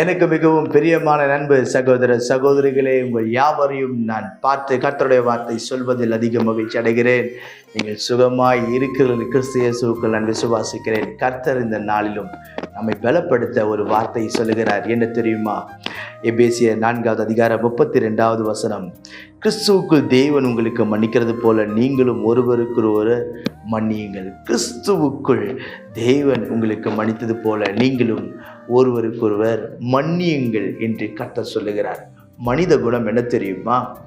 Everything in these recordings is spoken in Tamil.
எனக்கு மிகவும் பிரியமான நண்பு சகோதர சகோதரிகளே உங்கள் யாவரையும் நான் பார்த்து கர்த்தருடைய வார்த்தை சொல்வதில் அதிக மகிழ்ச்சி அடைகிறேன். நீங்கள் சுகமாய் இருக்கிறது கிறிஸ்திய இயேசுவுக்குள் நான் விசுவாசிக்கிறேன் கர்த்தர் இந்த நாளிலும் நம்மை பலப்படுத்த ஒரு வார்த்தை சொல்லுகிறார். என்ன தெரியுமா? எபேசிய நான்காவது அதிகாரம் முப்பத்தி ரெண்டாவது வசனம். கிறிஸ்துவுக்குள் தேவன் உங்களுக்கு மன்னிக்கிறது போல நீங்களும் ஒருவருக்கு ஒரு மன்னியுங்கள். கிறிஸ்துவுக்குள் தேவன் உங்களுக்கு மன்னித்தது போல நீங்களும் ஒருவருக்கொருவர் மன்னியுங்கள் என்று கத்த சொல்லுகிறார். மனித குணம் என்ன தெரியுமா?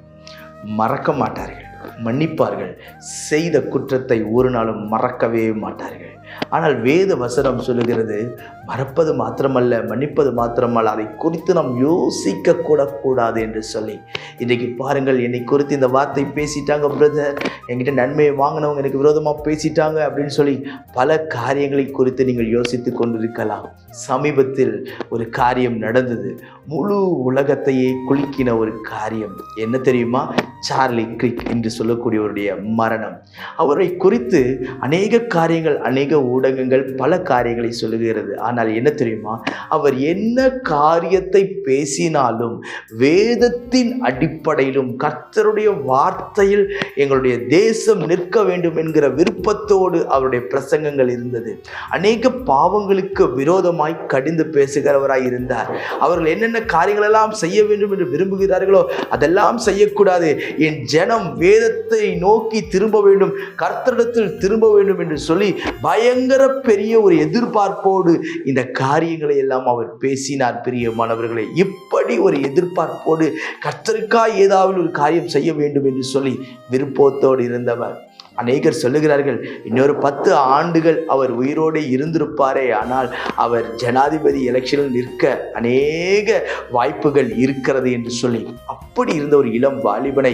மறக்க மாட்டார்கள் மன்னிப்பார்கள். செய்த குற்றத்தை ஒரு நாளும் மறக்கவே மாட்டார்கள். ஆனால் வேத வசனம் சொல்லுகிறது மறப்பது மாத்திரமல்ல மன்னிப்பது மாத்திரமல்ல அதை குறித்து நாம் யோசிக்க கூட கூடாது என்று சொல்லி. இன்றைக்கு பாருங்கள் என்னை குறித்து இந்த வார்த்தை பேசிட்டாங்க பிரதர் என்கிட்ட நன்மையை வாங்கினவங்க எனக்கு விரோதமாக பேசிட்டாங்க அப்படின்னு சொல்லி பல காரியங்களை குறித்து நீங்கள் யோசித்து கொண்டிருக்கலாம். சமீபத்தில் ஒரு காரியம் நடந்தது. முழு உலகத்தையே குலுக்கின ஒரு காரியம். என்ன தெரியுமா? சார்லி கிரிக் என்று சொல்லக்கூடியவருடைய மரணம். அவரை குறித்து அநேக காரியங்கள் அநேக ஊடகங்கள் பல காரியங்களை சொல்லுகிறது. ஆனால் என்ன தெரியுமா? அவர் என்ன காரியத்தை பேசினாலும் வேதத்தின் அடிப்படையிலும் கர்த்தருடைய வார்த்தையில் எங்களுடைய தேசம் நிற்க வேண்டும் என்கிற விருப்பத்தோடு அவருடைய பிரசங்கங்கள் இருந்தது. அநேக பாவங்களுக்கு விரோதமாய் கடிந்து பேசுகிறவராய் இருந்தார். அவர்கள் என்னென்ன காரியங்களெல்லாம் செய்ய வேண்டும் என்று விரும்புகிறார்களோ அதெல்லாம் செய்யக்கூடாது. என் ஜனம் வேதத்தை நோக்கி திரும்ப வேண்டும் கர்த்தரிடத்தில் திரும்ப வேண்டும் என்று சொல்லி பயங்கர பெரிய ஒரு எதிர்பார்ப்போடு இந்த காரியங்களை எல்லாம் அவர் பேசினார் பிரியமானவர்களை இப்படி ஒரு எதிர்பார்ப்போடு கத்தருக்காய் ஏதாவது ஒரு காரியம் செய்ய வேண்டும் என்று சொல்லி விருப்பத்தோடு இருந்தவர். அநேகர் சொல்லுகிறார்கள் இன்னொரு பத்து ஆண்டுகள் அவர் உயிரோடு இருந்திருப்பாரே ஆனால் அவர் ஜனாதிபதி எலெக்ஷனில் நிற்க அநேக வாய்ப்புகள் இருக்கிறது என்று சொல்லி அப்படி இருந்த ஒரு இளம் வாலிபனை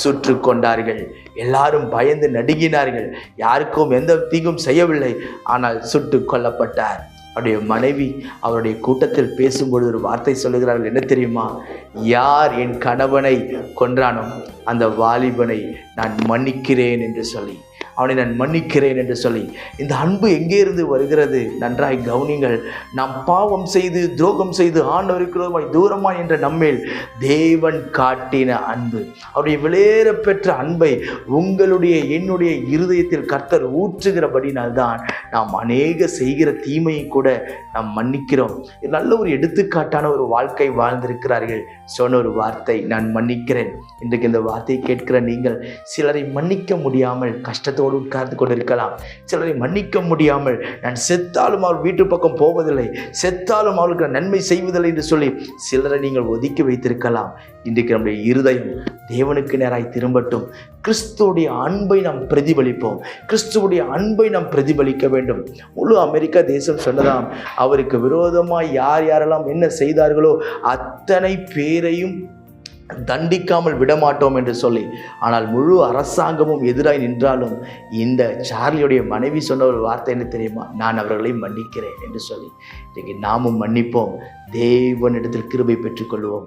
சுற்று கொண்டார்கள். எல்லாரும் பயந்து நடுங்கினார்கள். யாருக்கும் எந்த தீங்கும் செய்யவில்லை. ஆனால் சுட்டு கொல்லப்பட்டார். அவருடைய மனைவி அவருடைய கூட்டத்தில் பேசும்பொழுது ஒரு வார்த்தை சொல்லுகிறார்கள். என்ன தெரியுமா? யார் என் கணவனை கொன்றானோ அந்த வாலிபனை நான் மன்னிக்கிறேன் என்று சொல்லி. அவனை நான் மன்னிக்கிறேன் என்று சொல்லி. இந்த அன்பு எங்கே இருந்து வருகிறது? நன்றாய் கவனிங்கள் நாம் பாவம் செய்து துரோகம் செய்து ஆண்டவருக்கிறோமாய் தூரமாய் என்ற நம்மேல் தேவன் காட்டின அன்பு. அவருடைய விளையேற பெற்ற அன்பை உங்களுடைய என்னுடைய இருதயத்தில் கர்த்தர் ஊற்றுகிறபடினால்தான் நாம் அநேக செய்கிற தீமையை கூட நாம் மன்னிக்கிறோம். நல்ல ஒரு எடுத்துக்காட்டான ஒரு வாழ்க்கை வாழ்ந்திருக்கிறார்கள். சொன்ன ஒரு வார்த்தை நான் மன்னிக்கிறேன். இன்றைக்கு இந்த வார்த்தையை கேட்கிற நீங்கள் சிலரை மன்னிக்க முடியாமல் கஷ்டத்தோடு உட்கார்ந்து கொண்டிருக்கலாம். சிலரை மன்னிக்க முடியாமல் நான் செத்தாலும் அவள் வீட்டு பக்கம் போவதில்லை செத்தாலும் அவளுக்கு நன்மை செய்வதில்லை என்று சொல்லி சிலரை நீங்கள் ஒதுக்கி வைத்திருக்கலாம். இன்றைக்கு நம்முடைய இருதயம் தேவனுக்கு நேராய் திரும்பட்டும். கிறிஸ்துவடைய அன்பை நாம் பிரதிபலிப்போம். கிறிஸ்துவுடைய அன்பை நாம் பிரதிபலிக்க வேண்டும் முழு அமெரிக்கா தேசம் சொன்னதாம். அவருக்கு விரோதமாக யார் யாரெல்லாம் என்ன செய்தார்களோ அத்தனை பேரையும் தண்டிக்காமல் விடமாட்டோம் என்று சொல்லி ஆனால் முழு அரசாங்கமும் எதிராய் நின்றாலும் இந்த சார்லியுடைய மனைவி சொன்ன ஒரு வார்த்தை என்ன தெரியுமா? நான் அவர்களை மன்னிக்கிறேன் என்று சொல்லி. இன்றைக்கு நாமும் மன்னிப்போம். தேவனிடத்தில் கிருபை பெற்றுக்கொள்வோம்.